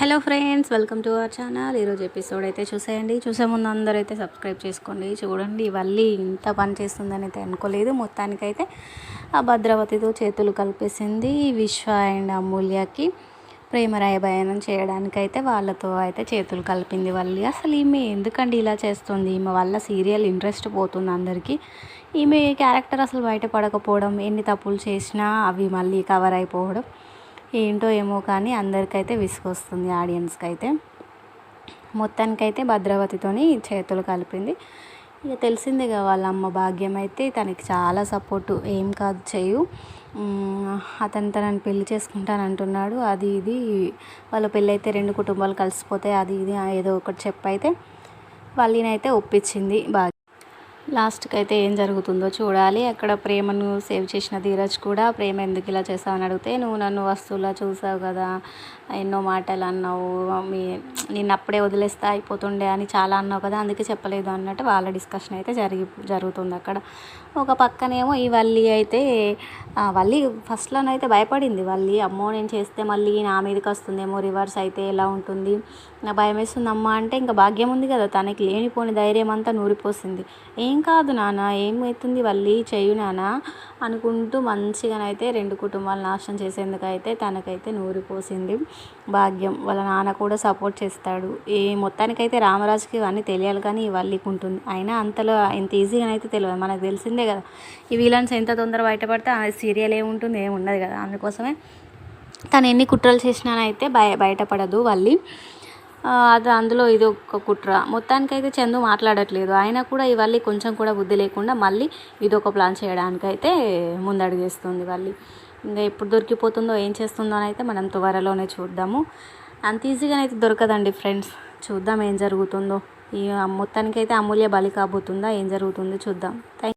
Hello friends welcome to our channel. ఈరోజు episode అయితే చూసేయండి. చూసే ముందు అందరూ అయితే సబ్స్క్రైబ్ చేసుకోండి. చూడండి వల్లి ఇంత పని చేస్తుందని అయితే అనుకోలేదు. మొత్తానికైతే ఆ భద్రావతితో చేతులు కలిపేసింది విశ్వ అండ్ అమూల్యకి ప్రేమ రాయభాయనం చేయడానికైతే వాళ్ళతో అయితే చేతులు కలిపింది వాళ్ళు అసలు ఈమె ఎందుకండి ఇలా చేస్తుంది? ఈమె వల్ల సీరియల్ ఇంట్రెస్ట్ పోతుంది అందరికీ. ఈమె క్యారెక్టర్ అసలు బయటపడకపోవడం ఎన్ని తప్పులు చేసినా అవి మళ్ళీ కవర్ అయిపోవడం ఏంటో ఏమో కానీ అందరికైతే విసుగొస్తుంది ఆడియన్స్కి అయితే మొత్తానికైతే భద్రావతితోని చేతులు కలిపింది. ఇక తెలిసిందేగా వాళ్ళ అమ్మ భాగ్యం అయితే తనకి చాలా సపోర్టు. ఏం కాదు చేయు. అతను తనని పెళ్ళి చేసుకుంటాను అంటున్నాడు అది ఇది. వాళ్ళ పెళ్ళి అయితే రెండు కుటుంబాలు కలిసిపోతాయి. అది ఇది. ఏదో ఒకటి చెప్పైతే వాళ్ళనైతే ఒప్పించింది భాగ్యం లాస్ట్కి అయితే ఏం జరుగుతుందో చూడాలి. అక్కడ ప్రేమను సేవ్ చేసిన ధీరజ్ కూడా ప్రేమ ఎందుకు ఇలా చేసావని అడిగితే నువ్వు నన్ను వస్తువులా చూసావు కదా ఎన్నో మాటలు అన్నావు మీ నిన్ను అప్పుడే వదిలేస్తే అయిపోతుండే అని చాలా అన్నావు కదా అందుకే చెప్పలేదు అన్నట్టు వాళ్ళ డిస్కషన్ అయితే జరిగి జరుగుతుంది అక్కడ. ఒక పక్కనేమో ఈ వల్లి అయితే వల్లి ఫస్ట్లోనైతే భయపడింది. వల్లి అమ్మో నేను చేస్తే మళ్ళీ నా మీదకి వస్తుందేమో రివర్స్ అయితే ఎలా ఉంటుంది? నా భయం వేస్తుందమ్మా అంటే ఇంకా భాగ్యం ఉంది కదా తనకి లేనిపోని ధైర్యం అంతా నూరిపోసింది. ఏం కాదు నాన్న ఏమవుతుంది వల్లి? చెయ్యు నాన్న అనుకుంటూ మంచిగానైతే రెండు కుటుంబాలు నాశనం చేసేందుకైతే తనకైతే నూరిపోసింది భాగ్యం. వాళ్ళ నాన్న కూడా సపోర్ట్ చేస్తాడు. ఈ మొత్తానికైతే రామరాజుకి ఇవన్నీ తెలియాలి కానీ ఈ వల్లికి ఉంటుంది అయినా అంతలో ఎంత ఈజీగా అయితే తెలియదు. మనకు తెలిసిందే కదా ఈ విలన్స్ ఎంత తొందర బయటపడితే ఆ సీరియల్ ఏముంటుంది ఏమి ఉండదు కదా. అందుకోసమే తను ఎన్ని కుట్రలు చేసినానైతే బయ బయటపడదు వల్లి. అది అందులో ఇది ఒక కుట్ర. మొత్తానికైతే చందు మాట్లాడట్లేదు. అయినా కూడా ఇవల్లి కొంచెం కూడా బుద్ధి లేకుండా మళ్ళీ ఇదొక ప్లాన్ చేయడానికైతే ముందడుగేస్తుంది వల్లి. ఇంకా ఎప్పుడు దొరికిపోతుందో ఏం చేస్తుందో అని అయితే మనం త్వరలోనే చూద్దాము. అంత ఈజీగా అయితే దొరకదండి ఫ్రెండ్స్. చూద్దాం ఏం జరుగుతుందో. ఈ మొత్తానికైతే అమూల్య బలి కాబోతుందా ఏం జరుగుతుందో చూద్దాం. థ్యాంక్